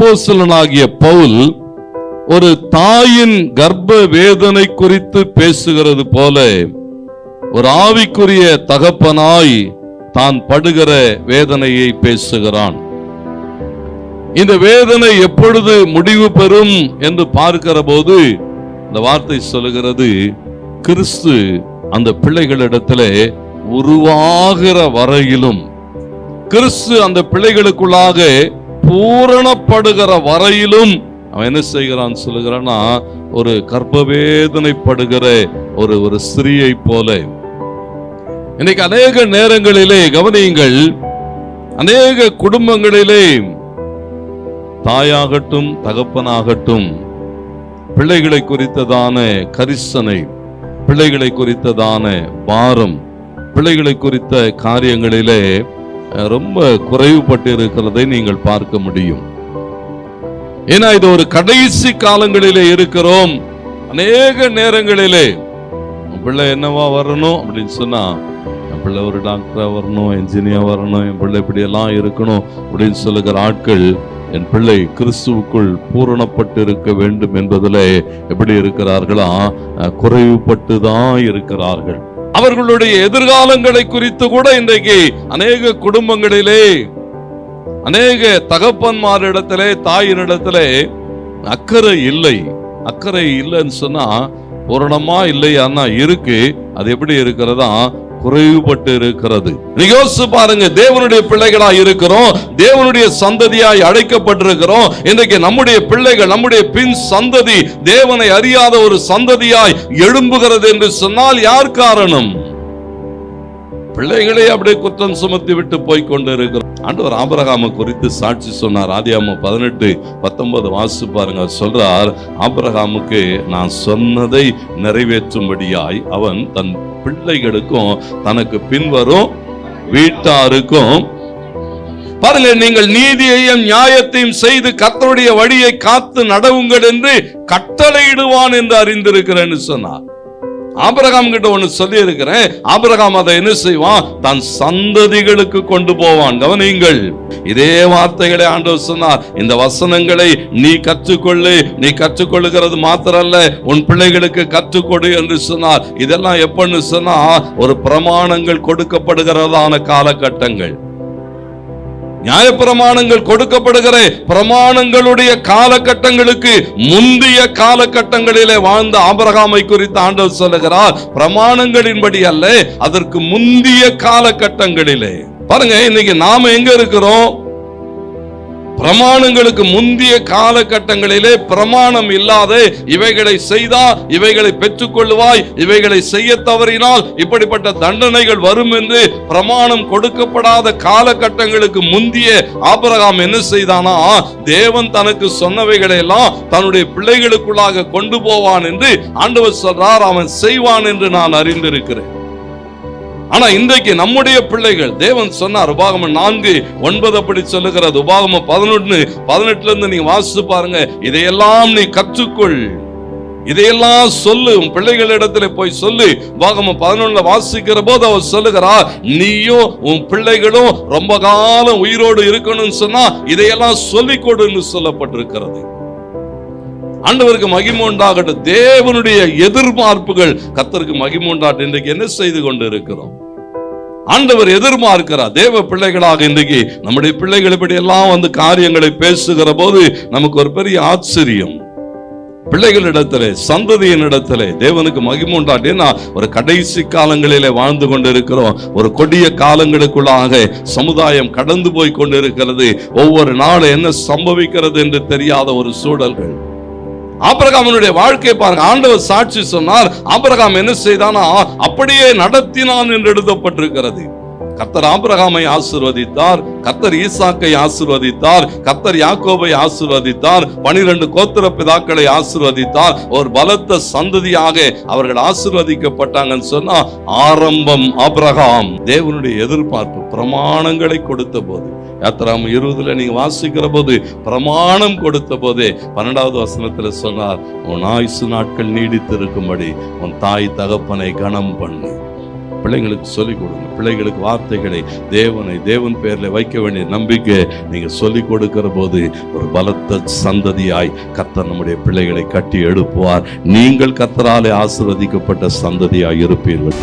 அப்போசலனாகிய பவுல் ஒரு தாயின் கர்ப்ப வேதனை குறித்து பேசுகிறது போல ஒரு ஆவிக்குரிய தகப்பனாய் தான் படுகிற வேதனையை பேசுகிறான். இந்த வேதனை எப்பொழுது முடிவு பெறும் என்று பார்க்கிற போது இந்த வார்த்தை சொல்லுகிறது கிறிஸ்து அந்த பிள்ளைகளிடத்திலே உருவாகிற வரையிலும் கிறிஸ்து அந்த பிள்ளைகளுக்குள்ளாக பூரணப்படுகிற வரையிலும் அவன் என்ன செய்கிறான் சொல்லுகிறான்னா ஒரு கர்ப்பவேதனைப்படுகிற ஒரு ஒரு ஸ்திரீயை போல. இன்னைக்கு அநேக நேரங்களிலே கவனியுங்கள் அநேக குடும்பங்களிலே தாயாகட்டும் தகப்பனாகட்டும் பிள்ளைகளை குறித்ததான கரிசனை பிள்ளைகளை குறித்ததான பாரம் பிள்ளைகளை குறித்த காரியங்களிலே ரொம்ப குறைவுபட்டு இருக்கிறதை நீங்கள் பார்க்க முடியும். ஏன்னா இது ஒரு கடைசி காலங்களிலே இருக்கிறோம். அநேக நேரங்களிலே பிள்ளை என்னவா வரணும்? அப்படின்னு சொன்னா என் பிள்ளை ஒரு டாக்டரா வரணும் என்ஜினியர் வரணும் என் பிள்ளை இப்படி எல்லாம் இருக்கணும் அப்படின்னு சொல்லுகிற ஆட்கள் என் பிள்ளை கிறிஸ்துவுக்குள் பூரணப்பட்டு இருக்க வேண்டும் என்பதில் எப்படி இருக்கிறார்களா? குறைவுபட்டு தான் இருக்கிறார்கள். அவர்களுடைய எதிர்காலங்களை குறித்து கூட இன்றைக்கு அநேக குடும்பங்களிலே அநேக தகப்பன்மாரிடத்திலே தாயினிடத்திலே அக்கறை இல்லை. அக்கறை இல்லைன்னு சொன்னா பூரணமா இல்லையான்னா இருக்கு. அது எப்படி இருக்கிறதா? குறைவுபட்டு இருக்கிறது. யோசிச்சு பாருங்க தேவனுடைய பிள்ளைகளா இருக்கிறோம் தேவனுடைய சந்ததியாய் அழைக்கப்பட்டிருக்கிறோம். இன்றைக்கு நம்முடைய பிள்ளைகள் நம்முடைய பின் சந்ததி தேவனை அறியாத ஒரு சந்ததியாய் எழும்புகிறது என்று சொன்னால் யார் காரணம்? பிள்ளைகளே அப்படியே குற்றம் சுமத்தி விட்டு போய் கொண்டு இருக்கிறோம் ஆண்டவர் ஆபரகாம குறித்து சாட்சி சொன்னார். ஆதியாம பதினெட்டு பத்தொன்பது வாசிச்சு பாருங்க. சொல்றார் ஆபரகாமுக்கு நான் சொன்னதை நிறைவேற்றும்படியாய் அவன் தன் பிள்ளைகளுக்கும் தனக்கு பின்வரும் வீட்டாருக்கும் பாருங்க நீங்கள் நீதியையும் நியாயத்தையும் செய்து கத்தருடைய வழியை காத்து நடவுங்கள் என்று கட்டளையிடுவான் என்று அறிந்திருக்கிறேன்னு சொன்னார். ஆபரகாம் கிட்ட ஒன்று சொல்லி இருக்கிறேன் ஆபரகாம் அதை என்ன செய்வான்? தன் சந்ததிகளுக்கு கொண்டு போவான். கவனியுங்கள். இதே வார்த்தைகளை ஆண்டவர் சொன்னார். இந்த வசனங்களை நீ கற்றுக்கொள்ளு. நீ கற்றுக்கொள்ளுகிறது மாத்திரல்ல. உன் பிள்ளைகளுக்கு கற்றுக்கொடு என்று சொன்னார். இதெல்லாம் எப்பன்னு சொன்னா ஒரு பிரமாணங்கள் கொடுக்கப்படுகிறதான காலகட்டங்கள். நியாயப்பிரமாணங்கள் கொடுக்கப்படுகிற பிரமாணங்களுடைய காலகட்டங்களுக்கு முந்தைய காலகட்டங்களிலே வாழ்ந்த ஆபிரகாமை குறித்து ஆண்டவர் சொல்லுகிறார். பிரமாணங்களின்படி அல்ல அதற்கு முந்திய காலகட்டங்களிலே. பாருங்க இன்னைக்கு நாம எங்க இருக்கிறோம்? பிரமாணங்களுக்கு முந்திய காலகட்டங்களிலே பிரமாணம் இல்லாத இவைகளை செய்தா இவைகளை பெற்றுக்கொள்வாய் இவைகளை செய்ய தவறினால் இப்படிப்பட்ட தண்டனைகள் வரும் என்று பிரமாணம் கொடுக்கப்படாத காலகட்டங்களுக்கு முந்திய ஆபரகாம் என்ன செய்தானா? தேவன் தனக்கு சொன்னவைகளை எல்லாம் தன்னுடைய பிள்ளைகளுக்குள்ளாக கொண்டு போவான் என்று ஆண்டவர் சொல்றார் அவன் செய்வான் என்று நான் அறிந்திருக்கிறேன். ஆனா இன்றைக்கு நம்முடைய பிள்ளைகள் தேவன் சொன்னார் உபாகம நான்கு ஒன்பது அப்படி சொல்லுகிறது. உபாகம பதினொன்னு பதினெட்டுல இருந்து நீங்க வாசித்து பாருங்க. இதையெல்லாம் நீ கற்றுக்கொள். இதையெல்லாம் சொல்லு. உன் பிள்ளைகளிடத்துல போய் சொல்லு. உபாகமம் பதினொன்னுல வாசிக்கிற போது அவர் சொல்லுகிறா நீயும் உன் பிள்ளைகளும் ரொம்ப காலம் உயிரோடு இருக்கணும்னு சொன்னா இதையெல்லாம் சொல்லிக் கொடுன்னு சொல்லப்பட்டிருக்கிறது. ஆண்டவருக்கு மகிமை உண்டாகட்டும். தேவனுடைய எதிர்பார்ப்புகள் கத்தருக்கு மகிமை உண்டாட்டு இன்றைக்கு என்ன செய்து கொண்டு இருக்கிறோம் ஆண்டவர் எதிர்பார்க்கிறார். தேவ பிள்ளைகளாக இன்றைக்கு நம்முடைய பிள்ளைகள் இப்படி எல்லாம் வந்து காரியங்களை பேசுகிற போது நமக்கு ஒரு பெரிய ஆச்சரியம். பிள்ளைகளிடத்திலே சந்ததியின் இடத்திலே தேவனுக்கு மகிமை உண்டாட்டேன்னா ஒரு கடைசி காலங்களிலே வாழ்ந்து கொண்டிருக்கிறோம். ஒரு கொடிய காலங்களுக்குள்ளாக சமுதாயம் கடந்து போய் கொண்டிருக்கிறது. ஒவ்வொரு நாளும் என்ன சம்பவிக்கிறது என்று தெரியாத ஒரு சூழல்கள். ஆபரகாமனுடைய வாழ்க்கையை பாருங்க. ஆண்டவர் சாட்சி சொன்னார் ஆபரகாம் என்ன செய்தானா? அப்படியே நடத்தினான் என்று எழுதப்பட்டிருக்கிறது. கர்த்தர் ஆபிரகாமை ஆசிர்வதித்தார் கர்த்தர் ஈசாக்கை ஆசிர்வதித்தார் கர்த்தர் யாக்கோபை ஆசிர்வதித்தார் பனிரெண்டு கோத்திர பிதாக்களை ஆசிர்வதித்தார். ஒரு பலத்த சந்ததியாக அவர்கள் ஆசிர்வதிக்கப்பட்டாங்கன்னு சொன்னா ஆரம்பம் ஆபிரகாம். தேவனுடைய எதிர்பார்ப்பு பிரமாணங்களை கொடுத்த போது யாத்திராம் இருபதுல நீங்க வாசிக்கிற போது பிரமாணம் கொடுத்த போதே பன்னெண்டாவது வசனத்துல சொன்னார் உன் ஆயுசு நாட்கள் நீடித்திருக்கும்படி உன் தாய் தகப்பனை கனம் பண்ணு பிள்ளைங்களுக்கு சொல்லிக் கொடுங்க. பிள்ளைகளுக்கு வார்த்தைகளை தேவனை தேவன் பேரில் வைக்க வேண்டிய நம்பிக்கை நீங்க சொல்லிக் கொடுக்கிற போது ஒரு பலத்த சந்ததியாய் கத்தர் நம்முடைய பிள்ளைகளை கட்டி எழுப்புவார். நீங்கள் கத்தராலே ஆசிர்வதிக்கப்பட்ட சந்ததியாய் இருப்பீர்கள்.